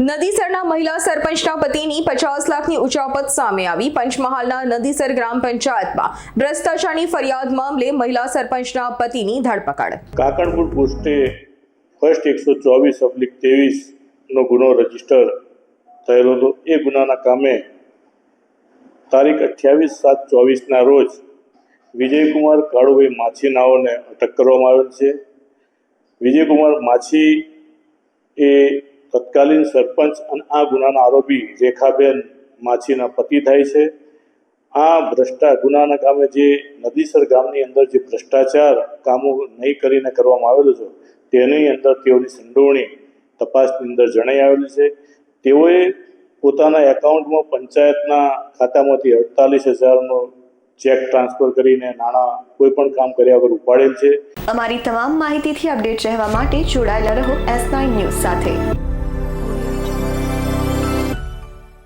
નદીસરના મહિલા સરપંચના પતિની પચાસ લાખની ઉચાપત સામે આવી. પંચમહાલના નદીસર ગ્રામ પંચાયતમાં ભ્રષ્ટાચારની ફરિયાદ મામલે મહિલા સરપંચના પતિની ધરપકડ. કાકણપુર પોસ્ટે ફર્સ્ટ એકસો ચોવીસ અબ્લિક ત્રેવીસનો ગુનો રજિસ્ટર થયેલો હતો. એ ગુનાના કામે તારીખ અઠ્યાવીસ સાત ચોવીસના રોજ વિજયકુમાર કાળુભાઈ માછીનાઓને અટક કરવામાં આવેલ છે. વિજયકુમાર માછી એ તત્કાલીન સરપંચ અને આ ગુનાના આરોપી રેખાબેન માછીના પતિ થાય છે. આ ભ્રષ્ટા ગુનાના કામે જે નદીસર ગામની અંદર જે ભ્રષ્ટાચાર કામો નહીં કરીને કરવામાં આવેલું છે, તેની અંદર તેઓની સંડોવણી તપાસની અંદર જણાઈ આવેલી છે. તેઓએ પોતાના એકાઉન્ટમાં પંચાયતના ખાતામાંથી અડતાલીસ હજારનો ચેક ટ્રાન્સફર કરીને નાણાં કોઈ પણ કામ કર્યા વગર ઉપાડેલ છે. અમારી તમામ માહિતીથી અપડેટ રહેવા માટે જોડાયેલા રહો એસ નાઇન ન્યૂઝ સાથે.